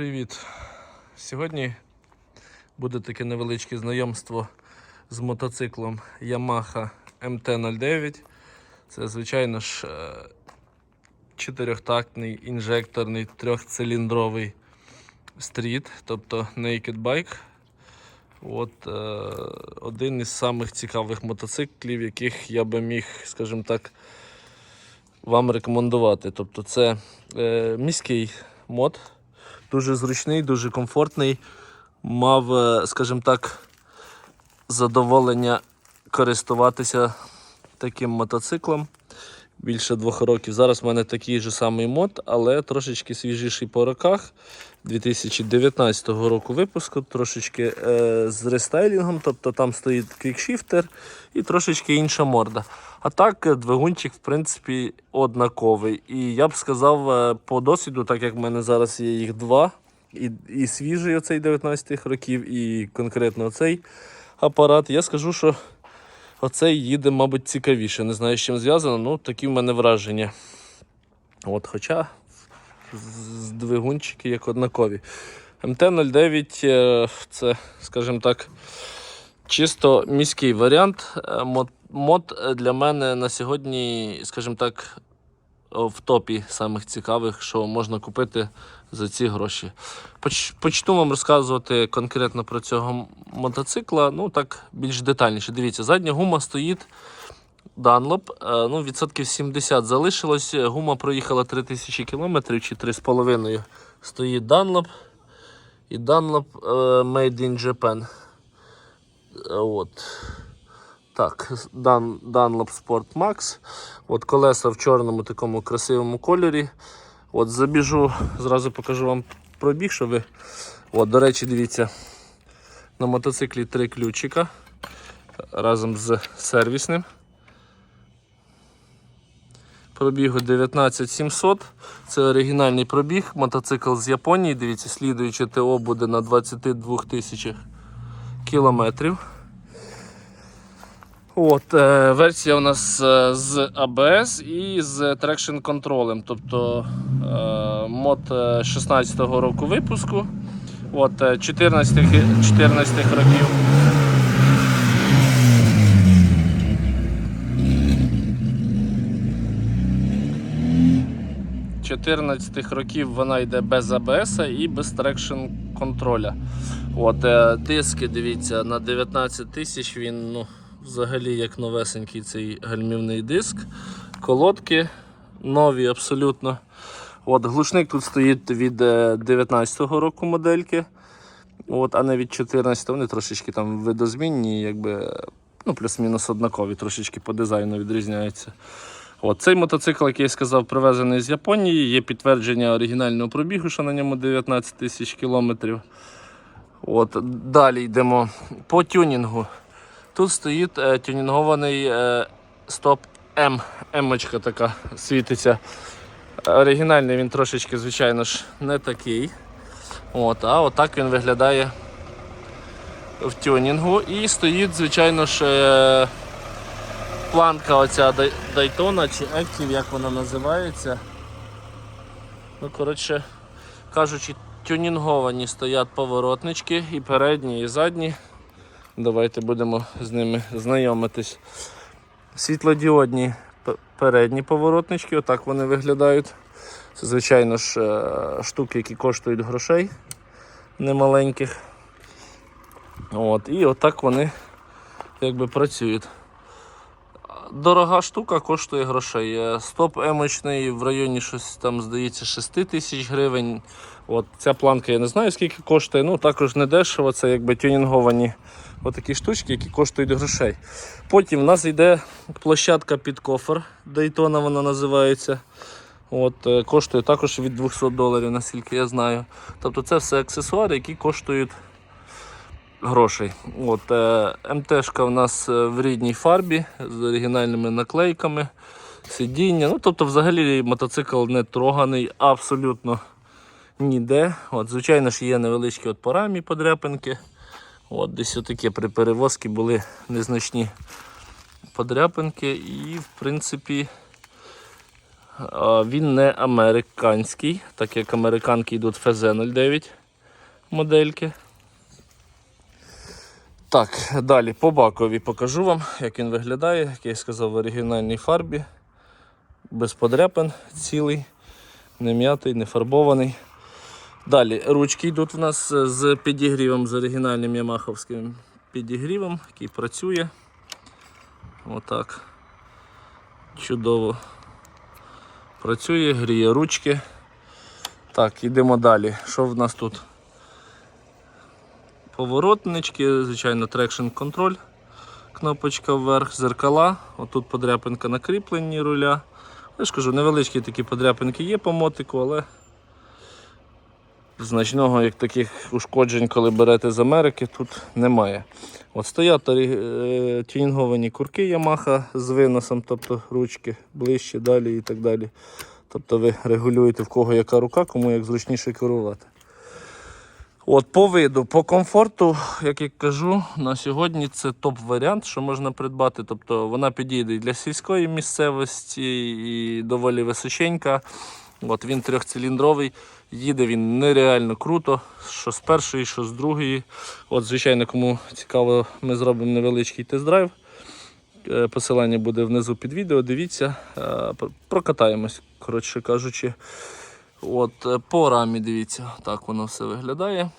Привіт! Сьогодні буде таке невеличке знайомство з мотоциклом Yamaha MT-09. Це, звичайно ж, е, чотирьохтактний інжекторний трьохциліндровий стріт, тобто Naked Bike. От, е, один із самих цікавих мотоциклів, яких я би міг, скажімо так, вам рекомендувати. Тобто це е, міський мод, дуже зручний, дуже комфортний. Мав, е, скажімо так, задоволення користуватися таким мотоциклом більше двох років. Зараз в мене такий же самий мод, але трошечки свіжіший по роках. 2019 року випуску, трошечки е, з рестайлінгом, тобто там стоїть квікшіфтер і трошечки інша морда. А так, е, двигунчик, в принципі, однаковий. І я б сказав, е, по досвіду, так як в мене зараз є їх два, і, і свіжий оцей 19-х років, і конкретно оцей апарат, я скажу, що оцей їде, мабуть, цікавіше. Не знаю, з чим зв'язано, ну такі в мене враження. От, хоча двигунчики як однакові. МТ-09 е, це, скажімо так, чисто міський варіант. Е, мод для мене на сьогодні, скажімо так, в топі самих цікавих, що можна купити за ці гроші. Поч, почну вам розказувати конкретно про цього мотоцикла, ну так більш детальніше. Дивіться, задня гума стоїть Dunlop, е, ну, відсотків 70 залишилось. Гума проїхала 3000 км чи 3,5 стоїть Dunlop. І Dunlop е, Made in Japan. От. Так, Dun, Dunlop Sport Max. От колеса в чорному такому красивому кольорі. От забіжу, зразу покажу вам пробіг, що ви. От, до речі, дивіться, на мотоциклі три ключика разом з сервісним. Пробігу 19700. Це оригінальний пробіг. Мотоцикл з Японії. Дивіться, слідуюче ТО буде на 22 тисячах кілометрів. От, е, версія у нас е, з ABS і з Traction контролем. Тобто е, мод 16-го року випуску. От, е, 14, 14 років. – 14 років вона йде без АБС і без трекшн контроля. От, диски, дивіться, на 19 тисяч він ну, взагалі як новесенький цей гальмівний диск. Колодки нові абсолютно. От, глушник тут стоїть від 19-го року модельки, от, а не від 14-го. Вони трошечки там видозмінні, якби, ну, плюс-мінус однакові, трошечки по дизайну відрізняються. От, цей мотоцикл, як я сказав, привезений з Японії. Є підтвердження оригінального пробігу, що на ньому 19 тисяч кілометрів. От, далі йдемо по тюнінгу. Тут стоїть е, тюнінгований е, стоп М. Емочка така світиться. Оригінальний він трошечки, звичайно ж, не такий. От, а отак він виглядає в тюнінгу. І стоїть, звичайно ж, е, планка оця Дайтона чи Active, як вона називається. Ну, коротше кажучи, тюнінговані стоять поворотнички і передні, і задні. Давайте будемо з ними знайомитись. Світлодіодні передні поворотнички, отак вони виглядають. Це, звичайно ж, е, штуки, які коштують грошей немаленьких. От, і отак вони якби працюють. Дорога штука коштує грошей. Е, Стоп емочний в районі щось там, здається, 6 тисяч гривень. От Ця планка я не знаю скільки коштує, ну також не дешево, це якби тюнінговані отакі штучки, які коштують грошей. Потім в нас йде площадка під кофр, Daytona вона називається. От, е, Коштує також від 200 доларів, наскільки я знаю. Тобто це все аксесуари, які коштують грошей. От, е, МТшка в нас е, в рідній фарбі з оригінальними наклейками, сидіння. Ну, тобто, взагалі мотоцикл не троганий абсолютно ніде. От, звичайно ж, є невеличкі от по подряпинки. От, десь отакі при перевозці були незначні подряпинки і, в принципі, Він не американський, так як американки йдуть FZ09 модельки. Так, далі по бакові покажу вам, як він виглядає, як я сказав, в оригінальній фарбі. Без подряпин, цілий, не м'ятий, не фарбований. Далі ручки йдуть в нас з підігрівом, з оригінальним ямаховським підігрівом, який працює. Отак. Чудово. Працює, гріє ручки. Так, йдемо далі. Що в нас тут? Поворотнички, звичайно, трекшн контроль. Кнопочка вверх, зеркала. Отут подряпинка на кріпленні руля. Я ж кажу, невеличкі такі подряпинки є по мотику, але значного як таких ушкоджень, коли берете з Америки, тут немає. От стоять е, тюнінговані курки Yamaha з виносом, тобто ручки ближче, далі і так далі. Тобто ви регулюєте в кого яка рука, кому як зручніше керувати. От По виду, по комфорту, як я кажу, на сьогодні це топ-варіант, що можна придбати. Тобто вона підійде і для сільської місцевості, і доволі височенька. От Він трьохциліндровий, їде він нереально круто, що з першої, що з другої. От, Звичайно, кому цікаво, ми зробимо невеличкий тест-драйв. Е, Посилання буде внизу під відео. Дивіться, е, прокатаємось, коротше кажучи. От, е, по рамі дивіться, так воно все виглядає.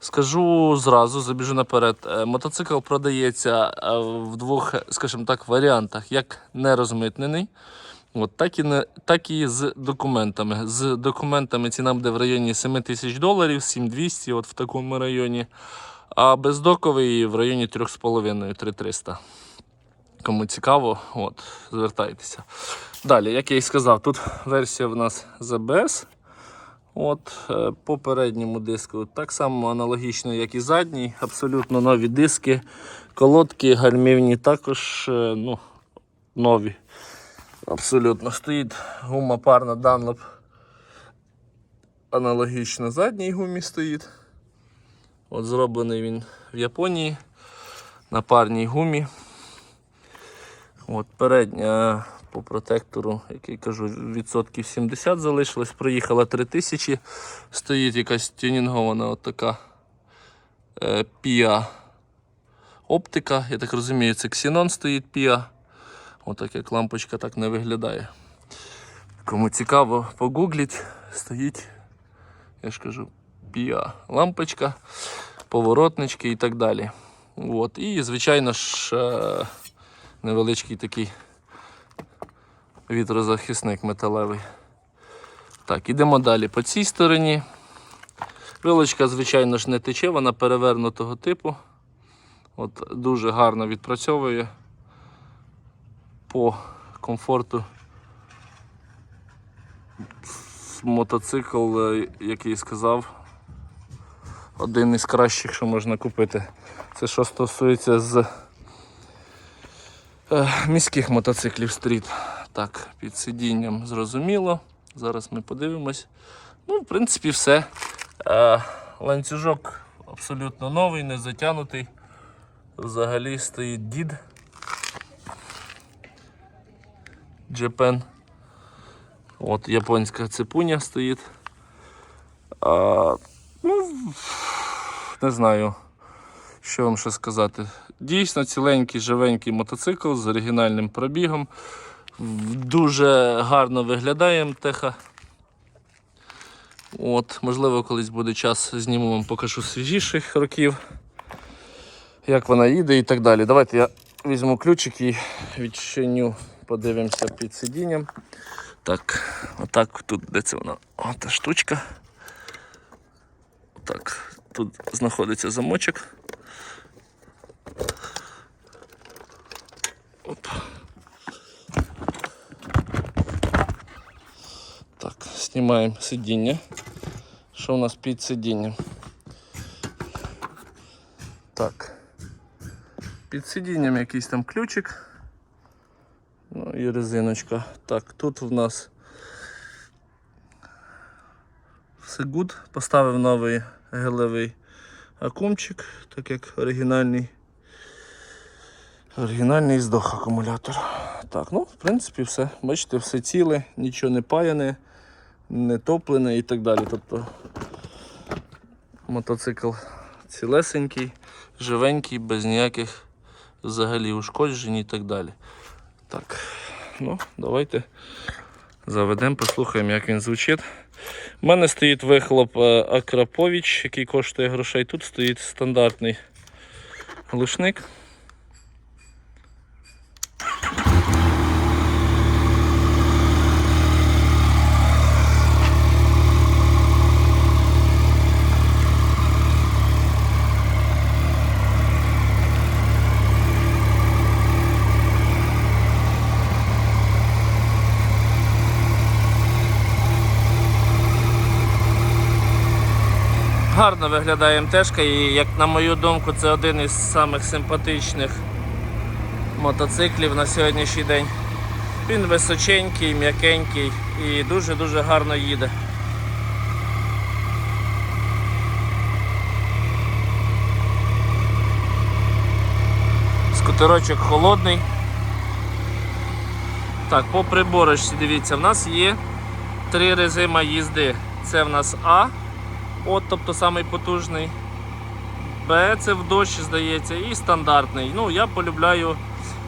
Скажу зразу, забіжу наперед. Мотоцикл продається в двох, скажімо так, варіантах, як нерозмитнений, от, так, і не, так і з документами. З документами ціна буде в районі 7 тисяч доларів, 7200 от в такому районі. А бездоковий в районі 3,5-3300. Кому цікаво, от, звертайтеся. Далі, як я і сказав, тут версія в нас ZBS. От, е, по передньому диску так само аналогічно, як і задній. Абсолютно нові диски. Колодки гальмівні також е, ну, нові. Абсолютно стоїть гума парна Dunlop. Аналогічно задній гумі стоїть. От зроблений він в Японії на парній гумі. От передня по протектору, який кажу, відсотків 70 залишилось, проїхала 3000. Стоїть якась тюнінгована от така е, PIA оптика. Я так розумію, це Xenon стоїть PIA. Отак як лампочка так не виглядає. Кому цікаво, погугліть, стоїть, я ж кажу, PIA лампочка, поворотнички і так далі. От. І, звичайно ж, е, невеличкий такий вітрозахисник металевий. Так, ідемо далі. По цій стороні. Вилочка, звичайно ж, не тече, вона перевернутого типу. От Дуже гарно відпрацьовує по комфорту. Мотоцикл, е, який сказав, один із кращих, що можна купити. Це що стосується з е, міських мотоциклів стріт. Так, під сидінням зрозуміло. Зараз ми подивимось. Ну, в принципі, все. Е, ланцюжок абсолютно новий, не затягнутий. Взагалі стоїть дід. Japan. От японська цепуня стоїть. А, ну, не знаю, що вам ще сказати. Дійсно ціленький, живенький мотоцикл з оригінальним пробігом. Дуже гарно виглядає МТХ. От, можливо, колись буде час, зніму вам покажу свіжіших років, як вона їде і так далі. Давайте я візьму ключик і відчиню, подивимося під сидінням. Так, отак, тут де це вона? Ота штучка. Так, тут знаходиться замочок. Оп. Так, знімаємо сидіння. Що у нас під сидінням? Так. Під сидінням якийсь там ключик. І резиночка. Так, тут в нас все гуд. Поставив новий гелевий акумчик, так як оригінальний. Оригінальний здох акумулятор. Отак. Ну, в принципі, все. Бачите, все ціле, нічого не паяне, не топлене і так далі. Тобто мотоцикл цілесенький, живенький, без ніяких взагалі ушкоджень і так далі. Так, ну, давайте заведемо, послухаємо, як він звучить. У мене стоїть вихлоп е, Акрапович, який коштує грошей. Тут стоїть стандартний глушник. Гарно виглядає МТшка і, як на мою думку, це один із самих симпатичних мотоциклів на сьогоднішній день. Він височенький, м'якенький і дуже-дуже гарно їде. Скутерочок холодний. Так, по приборочці, дивіться, в нас є три режима їзди. Це в нас А, от, тобто самий потужний. Б це в дощ, здається, і стандартний. Ну, я полюбляю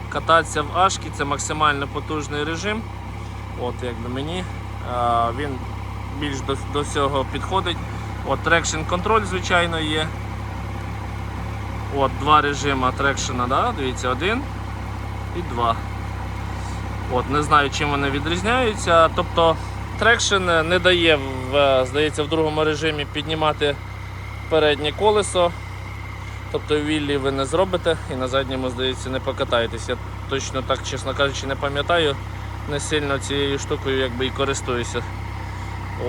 кататися в Ашкі, це максимально потужний режим. От якби мені а, він більш до, до всього підходить. От Traction Control, звичайно, є. От Два режими трекшена, да? дивіться, один і два. От, Не знаю, чим вони відрізняються. Тобто трекшн не дає, в, е, здається, в другому режимі піднімати переднє колесо. Тобто віллі ви не зробите і на задньому, здається, не покатаєтесь. Я точно так, чесно кажучи, не пам'ятаю. Не сильно цією штукою якби і користуюся.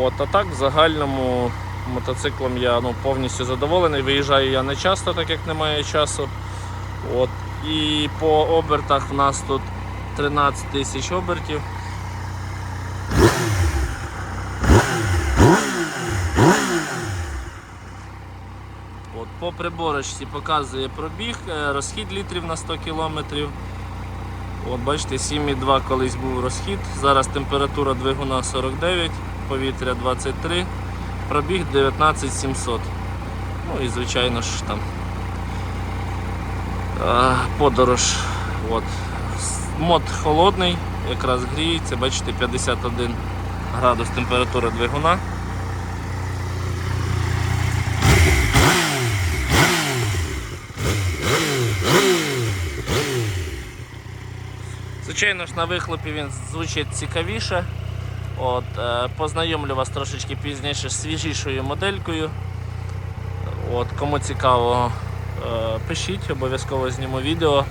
От, а так в загальному мотоциклом я ну, повністю задоволений. Виїжджаю я не часто, так як немає часу. От. І по обертах в нас тут 13 тисяч обертів. По приборочці показує пробіг, е, розхід літрів на 100 км. От бачите, 7,2 колись був розхід. Зараз температура двигуна 49, повітря 23, пробіг 19700. Ну і звичайно ж там е, подорож. От. Мод холодний, якраз гріється, бачите, 51 градус температура двигуна. Звичайно ж, на вихлопі він звучить цікавіше. От, е, познайомлю вас трошечки пізніше з свіжішою моделькою. От, кому цікаво, е, пишіть, обов'язково зніму відео.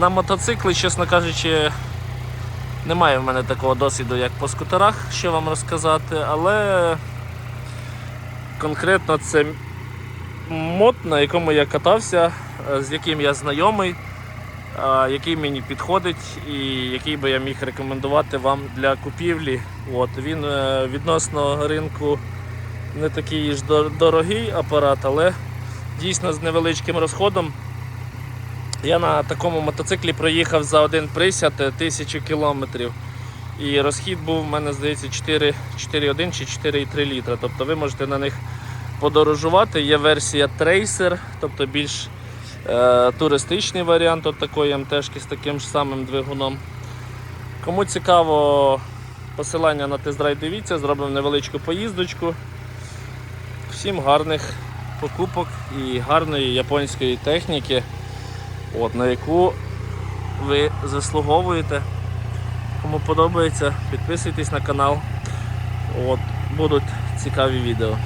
На мотоцикли, чесно кажучи, немає в мене такого досвіду, як по скутерах, що вам розказати, але конкретно це мод, на якому я катався, е, з яким я знайомий, який мені підходить і який би я міг рекомендувати вам для купівлі. От, він е, відносно ринку не такий ж дорогий апарат, але дійсно з невеличким розходом. Я на такому мотоциклі проїхав за один присяд е, тисячу кілометрів. І розхід був у мене, здається, 4,1 чи 4,3 літра. Тобто ви можете на них подорожувати. Є версія Tracer, тобто більш туристичний варіант от такої МТшки з таким ж самим двигуном. Кому цікаво, посилання на тест-драйв дивіться, зробимо невеличку поїздочку. Всім гарних покупок і гарної японської техніки, от, на яку ви заслуговуєте. Кому подобається, підписуйтесь на канал. От, будуть цікаві відео.